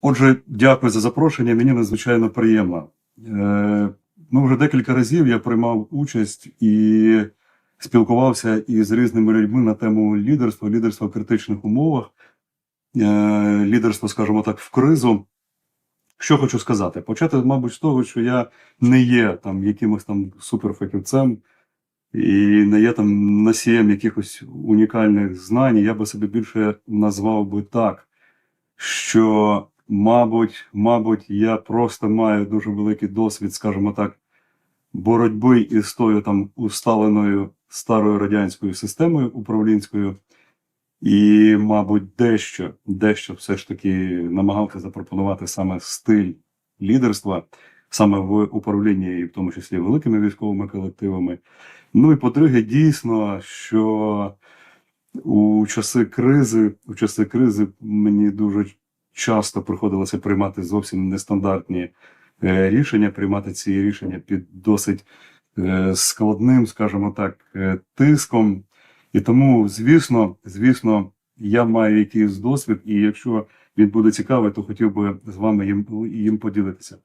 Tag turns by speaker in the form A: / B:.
A: Отже, дякую за запрошення. Мені надзвичайно приємно. Е, Ну, вже декілька разів я приймав участь і спілкувався із різними людьми на тему лідерства, лідерства в критичних умовах, е, лідерство, скажімо так, в кризу. Що хочу сказати? Почати, мабуть, з того, що я не є там якимось там суперфахівцем і не є там носієм якихось унікальних знань. Я би себе більше назвав би так, що, мабуть, мабуть, я просто маю дуже великий досвід, скажімо так, боротьби із тою там усталеною старою радянською системою управлінською. І, мабуть, дещо, дещо все ж таки намагався запропонувати саме стиль лідерства, саме в управлінні, і в тому числі великими військовими колективами. Ну і по-друге, дійсно, що у часи кризи, у часи кризи мені дуже часто приходилося приймати зовсім нестандартні е, рішення, приймати ці рішення під досить е, складним, скажімо так, е, тиском. І тому, звісно, звісно, я маю якийсь досвід, і якщо він буде цікавий, то хотів би з вами їм, їм поділитися.